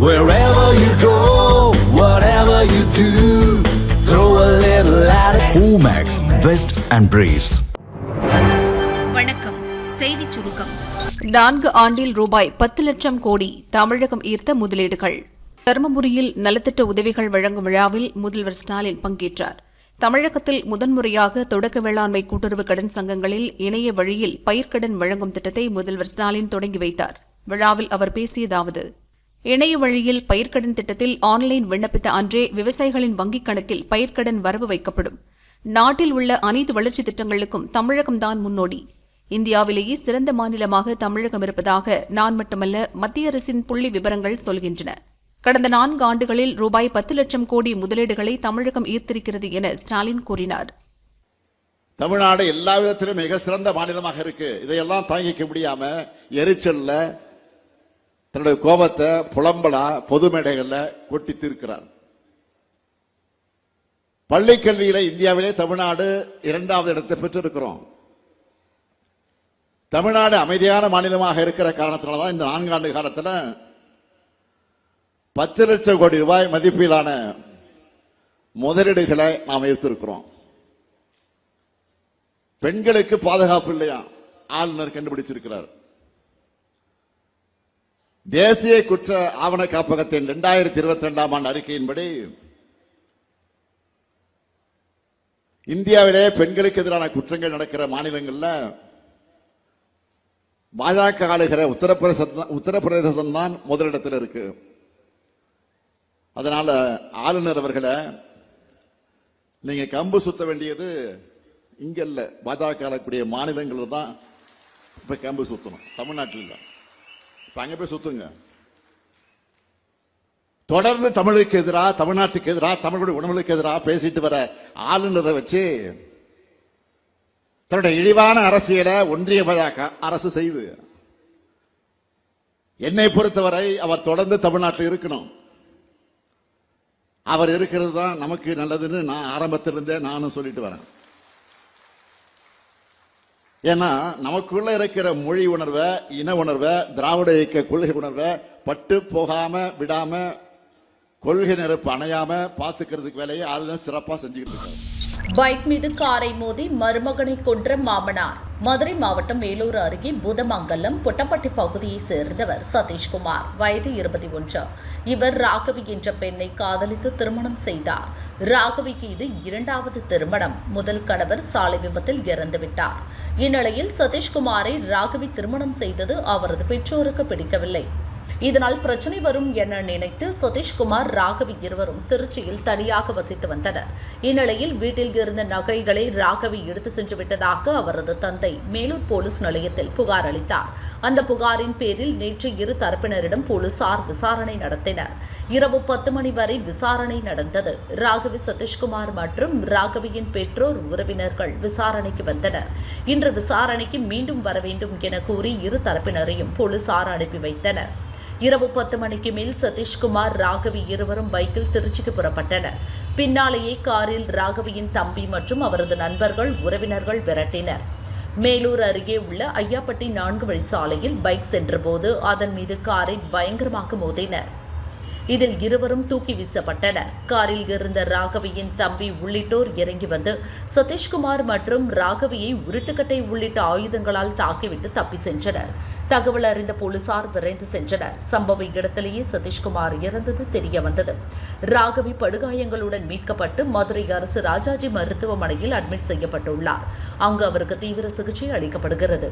Wherever you go, whatever you do, throw a little at it. Omax, Vest and Briefs. வணக்கம். செய்திச் சுருக்கம். நான்கு ஆண்டில் ரூபாய் பத்து லட்சம் கோடி தமிழகம் ஈர்த்த முதலீடுகள். தருமபுரியில் நலத்திட்ட உதவிகள் வழங்கும் விழாவில் முதல்வர் ஸ்டாலின் பங்கேற்றார். தமிழகத்தில் முதன்முறையாக தொடக்க வேளாண்மை கூட்டுறவு கடன் சங்கங்களில் இணைய வழியில் பயிர்க்கடன் வழங்கும் திட்டத்தை முதல்வர் ஸ்டாலின் தொடங்கி வைத்தார். விழாவில் அவர் பேசியதாவது இணைய வழியில் பயிர்க்கடன் திட்டத்தில் ஆன்லைன் விண்ணப்பித்த அன்றே விவசாயிகளின் வங்கிக் கணக்கில் பயிர்க்கடன் வரவு வைக்கப்படும். நாட்டில் உள்ள அனைத்து வளர்ச்சி திட்டங்களுக்கும் தமிழகம்தான் முன்னோடி. இந்தியாவிலேயே சிறந்த மாநிலமாக தமிழகம் இருப்பதாக நான் மட்டுமல்ல மத்திய அரசின் புள்ளி விவரங்கள் சொல்கின்றன. கடந்த நான்கு ஆண்டுகளில் ரூபாய் பத்து லட்சம் கோடி முதலீடுகளை தமிழகம் ஈர்த்திருக்கிறது என ஸ்டாலின் கூறினார். தமிழ்நாடு எல்லா விதத்திலும் மிக சிறந்த மாநிலமாக இருக்கு. இதையெல்லாம் தாங்கிக்க முடியாம எரிச்சல்ல தன்னுடைய கோபத்தை புலம்பலா பொது மேடைகளில் கொட்டி தீர்க்கிறார். பள்ளி கல்வியில இந்தியாவிலே தமிழ்நாடு இரண்டாவது இடத்தை பெற்றிருக்கிறோம். தமிழ்நாடு அமைதியான மாநிலமாக இருக்கிற காரணத்தினாலதான் இந்த நான்காண்டு காலத்துல பத்து லட்சம் கோடி ரூபாய் மதிப்பிலான முதலீடுகளை நாம் ஈர்த்திருக்கிறோம் பெண்களுக்கு பாதுகாப்பு இல்லையா? ஆளுநர் கண்டுபிடிச்சிருக்கிறார். தேசிய குற்ற ஆவண காப்பகத்தின் இரண்டாயிரத்தி இருபத்தி ரெண்டாம் ஆண்டு அறிக்கையின்படி இந்தியாவிலே பெண்களுக்கு எதிரான குற்றங்கள் நடக்கிற மாநிலங்களில் பாஜக ஆளுகிற உத்தரப்பிரதேசம் உத்தரப்பிரதேசம் தான் முதலிடத்தில் இருக்கு. அதனால ஆளுநர் அவர்களை நீங்க கம்பு சுத்த வேண்டியது இங்க இல்ல. பாஜக ஆளக்கூடிய மாநிலங்களில் தான் இப்ப கம்பு சுத்தணும். தமிழ்நாட்டில் இல்ல அங்க போய் சுத்துங்க. தொடர்ந்து தமிழுக்கு எதிராக தமிழ்நாட்டுக்கு எதிராக தமிழுடைய உணவுகளுக்கு எதிராக பேசிட்டு வர ஆளுநரை வச்சு தன்னுடைய இழிவான அரசியலை ஒன்றிய பாஜக அரசு செய்து என்னை பொறுத்தவரை அவர் தொடர்ந்து தமிழ்நாட்டில் இருக்கணும். அவர் இருக்கிறது தான் நமக்கு நல்லதுன்னு நான் ஆரம்பத்திலிருந்தே நானும் சொல்லிட்டு வரேன். ஏன்னா நமக்குள்ள இருக்கிற மொழி உணர்வை இன உணர்வை திராவிட இயக்க கொள்கை உணர்வை பட்டு போகாம விடாம கொள்கை நெருப்பு அணையாம பாத்துக்கிறதுக்கு வேலையை ஆளுநர் சிறப்பா செஞ்சுக்கிட்டு இருக்காரு. பைக் மீது காரை மோதி மருமகனை கொன்ற மாமனார். மதுரை மாவட்டம் மேலூர் அருகே புதமங்கலம் புட்டப்பட்டி பகுதியைச் சேர்ந்தவர் சதீஷ்குமார். வயது இருபத்தி ஒன்று. இவர் ராகவி என்ற பெண்ணை காதலித்து திருமணம் செய்தார். ராகவிக்கு இது இரண்டாவது திருமணம். முதல் கணவர் சாலை விபத்தில் இறந்துவிட்டார். இந்நிலையில் சதீஷ்குமாரை ராகவி திருமணம் செய்தது அவரது பெற்றோருக்கு பிடிக்கவில்லை. இதனால் பிரச்சனை வரும் என நினைத்து சதீஷ்குமார் ராகவி இருவரும் திருச்சியில் தனியாக வசித்து வந்தனர். இந்நிலையில் வீட்டில் இருந்த நகைகளை ராகவி எடுத்து சென்று விட்டதாக அவரது தந்தை மேலூர் போலீஸ் நிலையத்தில் புகார் அளித்தார். அந்த புகாரின் பேரில் நேற்று இரு தரப்பினரிடம் போலீசார் விசாரணை நடத்தினர். இரவு பத்து மணி வரை விசாரணை நடந்தது. ராகவி சதீஷ்குமார் மற்றும் ராகவியின் பெற்றோர் உறவினர்கள் விசாரணைக்கு வந்தனர். இன்று விசாரணைக்கு மீண்டும் வர வேண்டும் என கூறி இரு தரப்பினரையும் போலீசார் அனுப்பி வைத்தனர். இரவு பத்து மணிக்கு மேல் சதீஷ்குமார் ராகவி இருவரும் பைக்கில் திருச்சிக்கு புறப்பட்டனர். பின்னாலேயே காரில் ராகவியின் தம்பி மற்றும் அவரது நண்பர்கள் உறவினர்கள் விரட்டினர். மேலூர் அருகே உள்ள ஐயாப்பட்டி நான்கு வழி சாலையில் பைக் சென்றபோது அதன் மீது காரை பயங்கரமாக மோதினர். இதில் இருவரும் தூக்கி வீசப்பட்டனர். காரில் இருந்த ராகவியின் தம்பி உள்ளிட்டோர் இறங்கி வந்து சதீஷ்குமார் மற்றும் ராகவியை உருட்டுக்கட்டை உள்ளிட்ட ஆயுதங்களால் தாக்கிவிட்டு தப்பி சென்றனர். தகவல் அறிந்த போலீசார் விரைந்து சென்றனர். சம்பவ இடத்திலேயே சதீஷ்குமார் இறந்தது தெரிய வந்தது ராகவி படுகாயங்களுடன் மீட்கப்பட்டு மதுரை அரசு ராஜாஜி மருத்துவமனையில் அட்மிட் செய்யப்பட்டுள்ளார். அங்கு அவருக்கு தீவிர சிகிச்சை அளிக்கப்படுகிறது.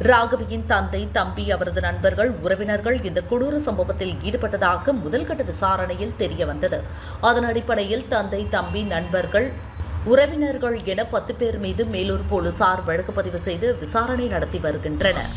ராகவியின் தந்தை தம்பி அவரது நண்பர்கள் உறவினர்கள் இந்த கொடூர சம்பவத்தில் ஈடுபட்டதாக முதல்கட்ட விசாரணையில் தெரிய வந்தது அதன் அடிப்படையில் தந்தை தம்பி நண்பர்கள் உறவினர்கள் என பத்து பேர் மீது மேலூர் போலீசார் வழக்கு பதிவு செய்து விசாரணை நடத்தி வருகின்றனர்.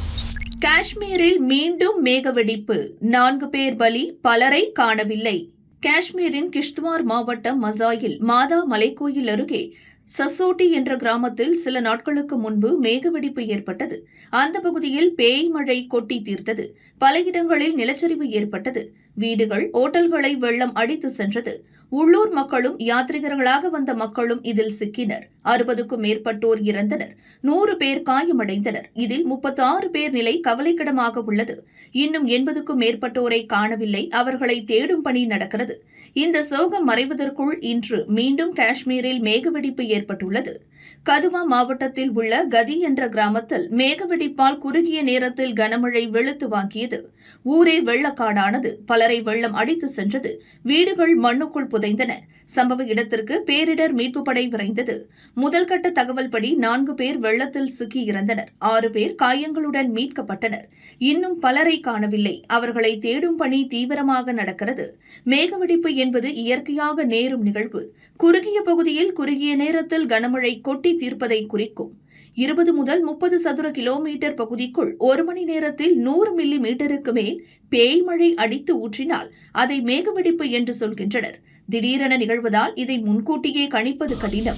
காஷ்மீரில் மீண்டும் மேகவெடிப்பு. நான்கு பேர் பலி பலரை காணவில்லை. காஷ்மீரின் கிஷ்த்வார் மாவட்டம் மசாயில் மாதா மலைக்கோயில் அருகே சசோட்டி என்ற கிராமத்தில் சில நாட்களுக்கு முன்பு மேகவெடிப்பு ஏற்பட்டது. அந்த பகுதியில் பேய் மழை கொட்டி தீர்த்தது. பல இடங்களில் நிலச்சரிவு ஏற்பட்டது. வீடுகள் ஓட்டல்களை வெள்ளம் அடித்து சென்றது. உள்ளூர் மக்களும் யாத்ரிகர்களாக வந்த மக்களும் இதில் சிக்கினர். அறுபதுக்கும் மேற்பட்டோர் இறந்தனர். நூறு பேர் காயமடைந்தனர். இதில் முப்பத்தி ஆறு பேர் நிலை கவலைக்கிடமாக உள்ளது. இன்னும் எண்பதுக்கும் மேற்பட்டோரை காணவில்லை. அவர்களை தேடும் பணி நடக்கிறது. இந்த சோகம் மறைவதற்குள் இன்று மீண்டும் காஷ்மீரில் மேகவெடிப்பு ஏற்பட்டுள்ளது. கதுவா மாவட்டத்தில் உள்ள கதி என்ற கிராமத்தில் மேகவெடிப்பால் குறுகிய நேரத்தில் கனமழை வெளுத்து வாங்கியது. ஊரே வெள்ளக்காடானது. பலரை வெள்ளம் அடித்து சென்றது. வீடுகள் மண்ணுக்குள் புதைந்தன. சம்பவ இடத்திற்கு பேரிடர் மீட்பு படை விரைந்தது. முதல்கட்ட தகவல்படி நான்கு பேர் வெள்ளத்தில் சிக்கி இறந்தனர். ஆறு பேர் காயங்களுடன் மீட்கப்பட்டனர். இன்னும் பலரை காணவில்லை. அவர்களை தேடும் பணி தீவிரமாக நடக்கிறது. மேகவெடிப்பு என்பது இயற்கையாக நேரும் நிகழ்வு. குறுகிய பகுதியில் குறுகிய நேரத்தில் கனமழை கொட்டி தீர்ப்பதை குறிக்கும். இருபது முதல் முப்பது சதுர கிலோமீட்டர் பகுதிக்குள் ஒரு மணி நேரத்தில் நூறு மில்லி மீட்டருக்கு மேல் பேய் மழை அடித்து ஊற்றினால் அதை மேகவெடிப்பு என்று சொல்கின்றனர். திடீரென நிகழ்வதால் இதை முன்கூட்டியே கணிப்பது கடினம்.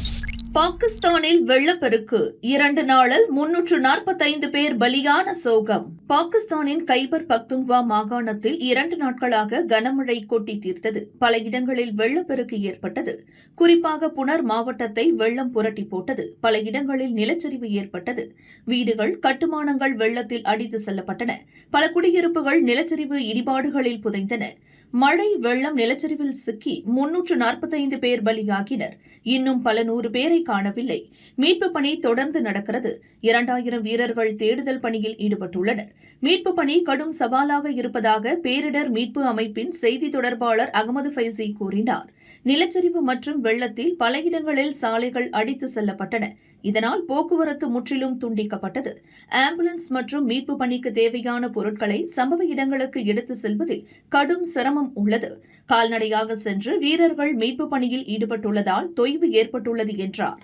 பாகிஸ்தானில் வெள்ளப்பெருக்கு. இரண்டு நாளில் முன்னூற்று நாற்பத்தைந்து பேர் பலியான சோகம். பாகிஸ்தானின் கைபர் பக்துங்வா மாகாணத்தில் இரண்டு நாட்களாக கனமழை கொட்டி தீர்த்தது. பல இடங்களில் வெள்ளப்பெருக்கு ஏற்பட்டது. குறிப்பாக புனர் மாவட்டத்தை வெள்ளம் புரட்டி போட்டது. பல இடங்களில் நிலச்சரிவு ஏற்பட்டது. வீடுகள் கட்டுமானங்கள் வெள்ளத்தில் அடித்து செல்லப்பட்டன. பல குடியிருப்புகள் நிலச்சரிவு இடிபாடுகளில் புதைந்தன. மழை வெள்ளம் நிலச்சரிவில் சிக்கி முன்னூற்று நாற்பத்தைந்து பேர் பலியாகினர். இன்னும் பல நூறு பேரை காணவில்லை. மீட்பு பணி தொடர்ந்து நடக்கிறது. இரண்டாயிரம் வீரர்கள் தேடுதல் பணியில் ஈடுபட்டுள்ளனர். மீட்பு பணி கடும் சவாலாக இருப்பதாக பேரிடர் மீட்பு அமைப்பின் செய்தி தொடர்பாளர் அகமது ஃபைசி கூறினார். நிலச்சரிவு மற்றும் வெள்ளத்தில் பல இடங்களில் சாலைகள் அடித்து செல்லப்பட்டன. இதனால் போக்குவரத்து முற்றிலும் துண்டிக்கப்பட்டது. ஆம்புலன்ஸ் மற்றும் மீட்பு பணிக்கு தேவையான பொருட்களை சம்பவ இடங்களுக்கு எடுத்து செல்வதில் கடும் சிரமம் உள்ளது. கால்நடையாக சென்று வீரர்கள் மீட்பு பணியில் ஈடுபட்டுள்ளதால் தொய்வு ஏற்பட்டுள்ளது என்றார்.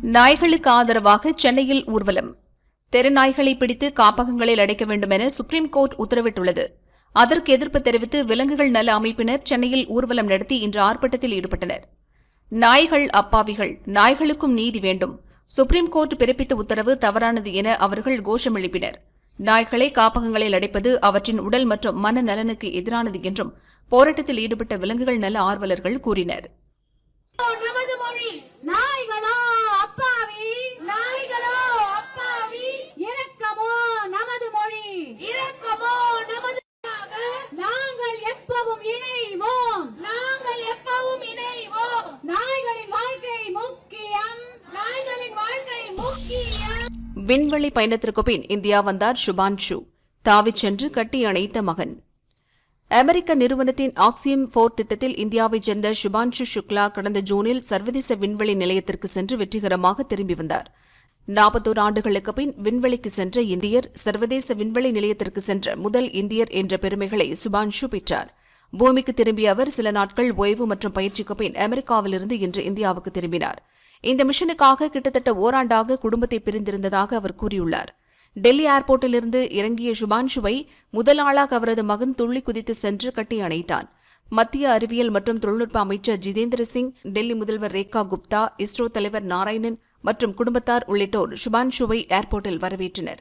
நாய்களுக்கு ஆதரவாக சென்னையில் ஊர்வலம். தெருநாய்களை பிடித்து காப்பகங்களில் அடைக்க வேண்டும் என சுப்ரீம் கோர்ட் உத்தரவிட்டுள்ளது. அதற்கு எதிர்ப்பு தெரிவித்து விலங்குகள் நல அமைப்பினர் சென்னையில் ஊர்வலம் நடத்தி இன்று ஆர்ப்பாட்டத்தில் ஈடுபட்டனர். நாய்கள் அப்பாவிகள் நாய்களுக்கும் நீதி வேண்டும். சுப்ரீம் கோர்ட் பிறப்பித்த உத்தரவு தவறானது என அவர்கள் கோஷம் எழுப்பினர். நாய்களை காப்பகங்களில் அடைப்பது அவற்றின் உடல் மற்றும் மன நலனுக்கு எதிரானது என்றும் போராட்டத்தில் ஈடுபட்ட விலங்குகள் நல ஆர்வலர்கள் கூறினர். நாய்களோ அப்பாவி? நாய்களோ அப்பாவி இரக்கமோ நமது மொழி இரக்கமோ நமது நாங்கள் எப்பவும் இணைவோம். நாங்கள் எப்பவும் இணைவோம். நாய்களின் வாழ்க்கை முக்கியம். நாய்களின் வாழ்க்கை முக்கியம். விண்வெளி பயணத்திற்கு பின் இந்தியா வந்தார் சுபான்ஷு தாவிச் சென்று கட்டி அணைத்த மகன். அமெரிக்க நிறுவனத்தின் ஆக்சியம் போர் திட்டத்தில் இந்தியாவைச் சேர்ந்த சுபான்ஷு சுக்லா கடந்த ஜூனில் சர்வதேச விண்வெளி நிலையத்திற்கு சென்று வெற்றிகரமாக திரும்பி வந்தார். நாற்பத்தோரு ஆண்டுகளுக்கு பின் விண்வெளிக்கு சென்ற இந்தியர் சர்வதேச விண்வெளி நிலையத்திற்கு சென்ற முதல் இந்தியர் என்ற பெருமைகளை சுபான்ஷு பெற்றார். பூமிக்கு திரும்பிய அவர் சில நாட்கள் ஓய்வு மற்றும் பயிற்சிக்கு பின் அமெரிக்காவிலிருந்து இன்று இந்தியாவுக்கு திரும்பினார். இந்த மிஷனுக்காக கிட்டத்தட்ட ஓராண்டாக குடும்பத்தை பிரிந்திருந்ததாக அவர் கூறியுள்ளார். டெல்லி ஏர்போர்ட்டிலிருந்து இறங்கிய சுபான்ஷுவை முதல் ஆளாக அவரது மகன் துள்ளி குதித்து சென்று கட்டி அணைத்தான். மத்திய அறிவியல் மற்றும் தொழில்நுட்ப அமைச்சர் ஜிதேந்திர சிங் டெல்லி முதல்வர் ரேகா குப்தா இஸ்ரோ தலைவர் நாராயணன் மற்றும் குடும்பத்தார் உள்ளிட்டோர் சுபான்ஷுவை ஏர்போர்ட்டில் வரவேற்றனர்.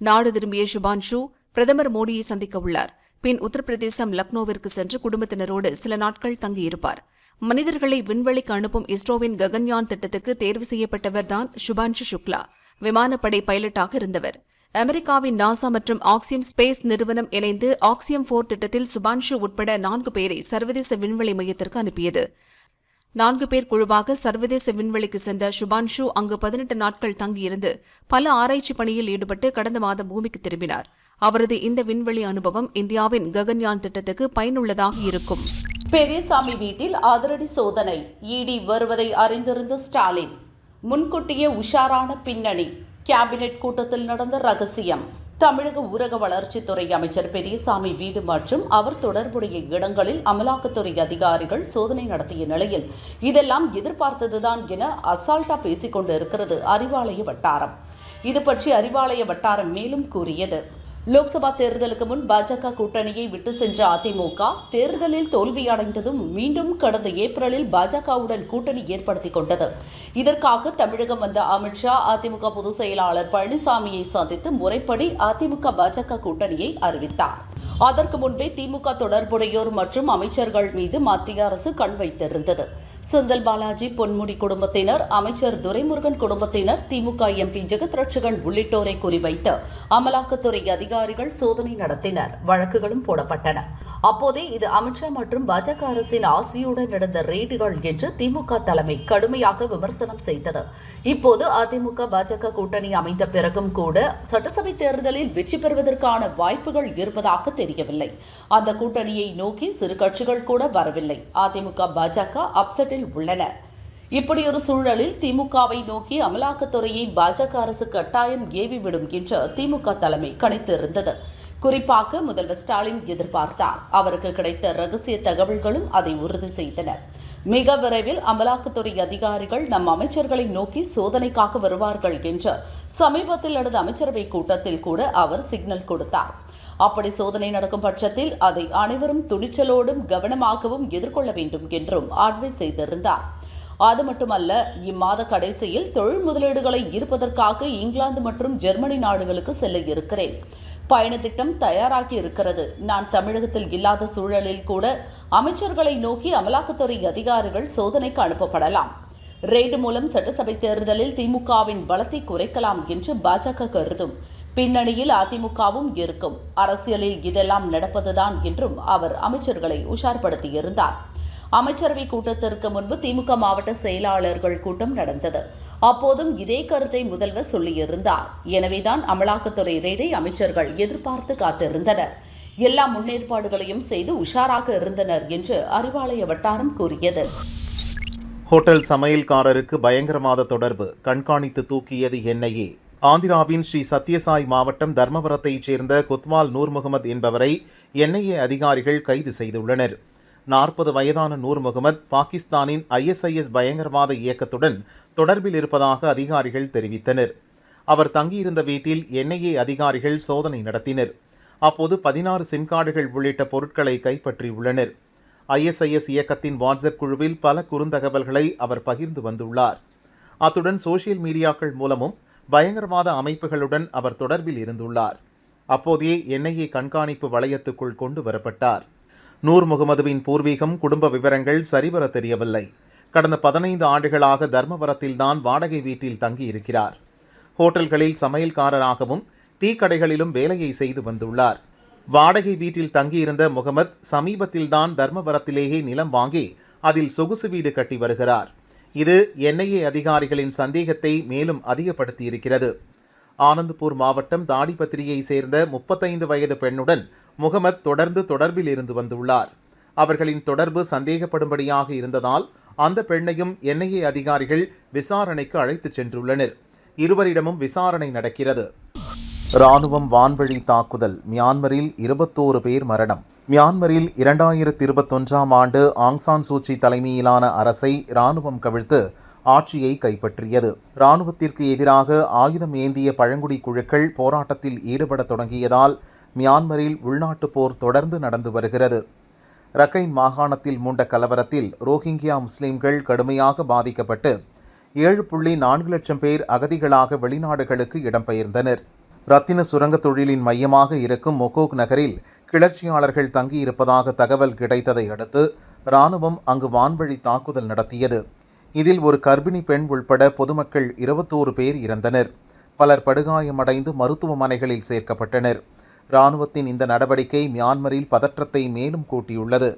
நாடு திரும்பிய சுபான்ஷு பிரதமர் மோடியை சந்திக்க உள்ளார். பின் உத்தரப்பிரதேசம் லக்னோவிற்கு சென்று குடும்பத்தினரோடு சில நாட்கள் தங்கியிருப்பார். மனிதர்களை விண்வெளிக்கு அனுப்பும் இஸ்ரோவின் ககன்யான் திட்டத்துக்கு தேர்வு செய்யப்பட்டவர்தான் சுபான்ஷு சுக்லா. விமானப்படை பைலட்டாக இருந்தவர். அமெரிக்காவின் நாசா மற்றும் ஆக்சியம் ஸ்பேஸ் நிறுவனம் இணைந்து ஆக்சியம் போர் திட்டத்தில் சுபான்ஷு உட்பட நான்கு பேரை சர்வதேச விண்வெளி மையத்திற்கு அனுப்பியது. நான்கு பேர் குழுவாக சர்வதேச விண்வெளிக்கு சென்ற சுபான்ஷு அங்கு பதினெட்டு நாட்கள் தங்கியிருந்து பல ஆராய்ச்சி பணியில் ஈடுபட்டு கடந்த மாதம் பூமிக்கு திரும்பினார். அவரது இந்த விண்வெளி அனுபவம் இந்தியாவின் ககன்யான் திட்டத்துக்கு பயனுள்ளதாக இருக்கும். பெரியசாமி வீட்டில் அதிரடி சோதனை. இடி வருவதை அறிந்திருந்த ஸ்டாலின் முன்கூட்டியே உஷாரான பின்னணி. கேபினெட் கூட்டத்தில் நடந்த ரகசியம். தமிழக ஊரக வளர்ச்சித்துறை அமைச்சர் பெரியசாமி வீடு மற்றும் அவர் தொடர்புடைய இடங்களில் அமலாக்கத்துறை அதிகாரிகள் சோதனை நடத்திய நிலையில் இதெல்லாம் எதிர்பார்த்ததுதான் என அசால்ட்டா பேசிக் கொண்டிருக்கிறது அறிவாலய வட்டாரம். இது பற்றி அறிவாலய வட்டாரம் மேலும் கூறியது. லோக்சபா தேர்தலுக்கு முன் பாஜக கூட்டணியை விட்டு சென்ற அதிமுக தேர்தலில் தோல்வியடைந்ததும் மீண்டும் கடந்த ஏப்ரலில் பாஜகவுடன் கூட்டணி ஏற்படுத்திக் கொண்டது. இதற்காக தமிழகம் வந்த அமித்ஷா அதிமுக பொதுச் செயலாளர் பழனிசாமியை சந்தித்து முறைப்படி அதிமுக பாஜக கூட்டணியை அறிவித்தார். அதற்கு முன்பே திமுக தொடர்புடையோர் மற்றும் அமைச்சர்கள் மீது மத்திய அரசு கண் வைத்திருந்தது. செந்தில் பாலாஜி பொன்முடி குடும்பத்தினர் அமைச்சர் துரைமுருகன் குடும்பத்தினர் திமுக எம்பி ஜெகத் ரட்சகன் உள்ளிட்டோரை குறிவைத்து அமலாக்கத்துறை அதிகாரிகள் சோதனை நடத்தினர். வழக்குகளும் போடப்பட்டன. அப்போதே இது அமித்ஷா மற்றும் பாஜக அரசின் ஆசியுடன் நடந்த ரெய்டுகள் என்று திமுக தலைமை கடுமையாக விமர்சனம் செய்தது. இப்போது அதிமுக பாஜக கூட்டணி அமைந்த பிறகும் கூட சட்டசபை தேர்தலில் வெற்றி பெறுவதற்கான வாய்ப்புகள் இருப்பதாக தெரியவில்லை. அந்த கூட்டணியை நோக்கி சிறு கட்சிகள் கூட வரவில்லை. அதிமுக பாஜக அப்செட்டில் உள்ளன. இப்படி ஒரு சூழலில் திமுகவை நோக்கி அமலாக்கத்துறையை பாஜக அரசு கட்டாயம் ஏவிவிடும் என்று திமுக தலைமை கணித்திருந்தது. குறிப்பாக முதல்வர் ஸ்டாலின் எதிர்பார்த்தார். அவருக்கு கிடைத்த ரகசிய தகவல்களும் அதை உறுதி செய்தன. மிக விரைவில் அமலாக்கத்துறை அதிகாரிகள் நம் அமைச்சர்களை நோக்கி சோதனைக்காக வருவார்கள் என்று சமீபத்தில் நடந்த அமைச்சரவை கூட்டத்தில் கூட அவர் சிக்னல் கொடுத்தார். அப்படி சோதனை நடக்கும் பட்சத்தில் அதை அனைவரும் துணிச்சலோடும் கவனமாகவும் எதிர்கொள்ள வேண்டும் என்றும் அட்வைஸ் செய்திருந்தார். அது மட்டுமல்ல இம்மாத கடைசியில் தொழில் முதலீடுகளை ஈர்ப்பதற்காக இங்கிலாந்து மற்றும் ஜெர்மனி நாடுகளுக்கு செல்ல இருக்கிறேன். பயணத்திட்டம் தயாராகி இருக்கிறது. நான் தமிழகத்தில் இல்லாத சூழலில் கூட அமைச்சர்களை நோக்கி அமலாக்கத்துறை அதிகாரிகள் சோதனைக்கு அனுப்பப்படலாம். ரெய்டு மூலம் சட்டசபை தேர்தலில் திமுகவின் பலத்தை குறைக்கலாம் என்று பாஜக கருதும். பின்னணியில் அதிமுகவும் இருக்கும். அரசியலில் இதெல்லாம் நடப்பதுதான் என்றும் அவர் அமைச்சர்களை உஷார்படுத்தியிருந்தார். அமைச்சரவை கூட்டத்திற்கு முன்பு திமுக மாவட்ட செயலாளர்கள் கூட்டம் நடந்தது. அப்போதும் இதே கருத்தை முதல்வர் சொல்லியிருந்தார். எனவேதான் அமலாக்கத்துறை ரெய்டை அமைச்சர்கள் எதிர்பார்த்து காத்திருந்தனர். எல்லா முன்னேற்பாடுகளையும் செய்து உஷாராக இருந்தனர் என்று அறிவாலய வட்டாரம் கூறியது. ஹோட்டல் சமையல்காரருக்கு பயங்கரவாத தொடர்பு. கண்காணித்து தூக்கியது என்ஐஏ ஆந்திராவின் ஸ்ரீ சத்யசாய் மாவட்டம் தர்மபுரத்தைச் சேர்ந்த குத்மால் நூர் முகமது என்பவரை என்ஐஏ அதிகாரிகள் கைது செய்துள்ளனர். நாற்பது வயதான நூர் முகமது பாகிஸ்தானின் ஐஎஸ்ஐஎஸ் பயங்கரவாத இயக்கத்துடன் தொடர்பில் இருப்பதாக அதிகாரிகள் தெரிவித்தனர். அவர் தங்கியிருந்த வீட்டில் என்ஐஏ அதிகாரிகள் சோதனை நடத்தினர். அப்போது பதினாறு சிம் கார்டுகள் உள்ளிட்ட பொருட்களை கைப்பற்றியுள்ளனர். ஐஎஸ்ஐஎஸ் இயக்கத்தின் வாட்ஸ்அப் குழுவில் பல குறுந்தகவல்களை அவர் பகிர்ந்து வந்துள்ளார். அத்துடன் சோசியல் மீடியாக்கள் மூலமும் பயங்கரவாத அமைப்புகளுடன் அவர் தொடர்பில் இருந்துள்ளார். அப்போதே என்ஐஏ கண்காணிப்பு வளையத்துக்குள் கொண்டு வரப்பட்டார். நூர் முகமதுவின் பூர்வீகம் குடும்ப விவரங்கள் சரிவர தெரியவில்லை. கடந்த பதினைந்து ஆண்டுகளாக தர்மபுரத்தில்தான் வாடகை வீட்டில் தங்கியிருக்கிறார். ஹோட்டல்களில் சமையல்காரராகவும் டீ கடைகளிலும் வேலையை செய்து வந்துள்ளார். வாடகை வீட்டில் தங்கியிருந்த முகமது சமீபத்தில்தான் தர்மபுரத்திலேயே நிலம் வாங்கி அதில் சொகுசு வீடு கட்டி வருகிறார். இது என்ஐஏ அதிகாரிகளின் சந்தேகத்தை மேலும் அதிகப்படுத்தியிருக்கிறது. ஆனந்த்பூர் மாவட்டம் தாடிப்பத்திரியை சேர்ந்த முப்பத்தைந்து வயது பெண்ணுடன் முகமத் தொடர்ந்து தொடர்பில் இருந்து வந்துள்ளார். அவர்களின் தொடர்பு சந்தேகப்படும்படியாக இருந்ததால் அந்த பெண்ணையும் என்ஐஏ அதிகாரிகள் விசாரணைக்கு அழைத்துச் சென்றுள்ளனர். இருவரிடமும் விசாரணை நடக்கிறது. ராணுவம் வான்வழி தாக்குதல். மியான்மரில் இருபத்தோரு பேர் மரணம். மியான்மரில் இரண்டாயிரத்தி இருபத்தொன்றாம் ஆண்டு ஆங்சான் சூச்சி தலைமையிலான அரசை இராணுவம் கவிழ்த்து ஆட்சியை கைப்பற்றியது. இராணுவத்திற்கு எதிராக ஆயுதம் ஏந்திய பழங்குடி குழுக்கள் போராட்டத்தில் ஈடுபட தொடங்கியதால் மியான்மரில் உள்நாட்டுப் போர் தொடர்ந்து நடந்து வருகிறது. ரக்கைன் மாகாணத்தில் மூண்ட கலவரத்தில் ரோஹிங்கியா முஸ்லிம்கள் கடுமையாக பாதிக்கப்பட்டு ஏழு புள்ளி நான்கு லட்சம் பேர் அகதிகளாக வெளிநாடுகளுக்கு இடம்பெயர்ந்தனர். ரத்தின சுரங்க தொழிலின் மையமாக இருக்கும் மொகோக் நகரில் கிளர்ச்சியாளர்கள் தங்கியிருப்பதாக தகவல் கிடைத்ததை அடுத்து இராணுவம் அங்கு வான்வழி தாக்குதல் நடத்தியது. இதில் ஒரு கர்ப்பிணி பெண் உள்பட பொதுமக்கள் இருபத்தோரு பேர் இறந்தனர். பலர் படுகாயமடைந்து மருத்துவமனைகளில் சேர்க்கப்பட்டனர். இராணுவத்தின் இந்த நடவடிக்கை மியான்மரில் பதற்றத்தை மேலும் கூட்டியுள்ளது.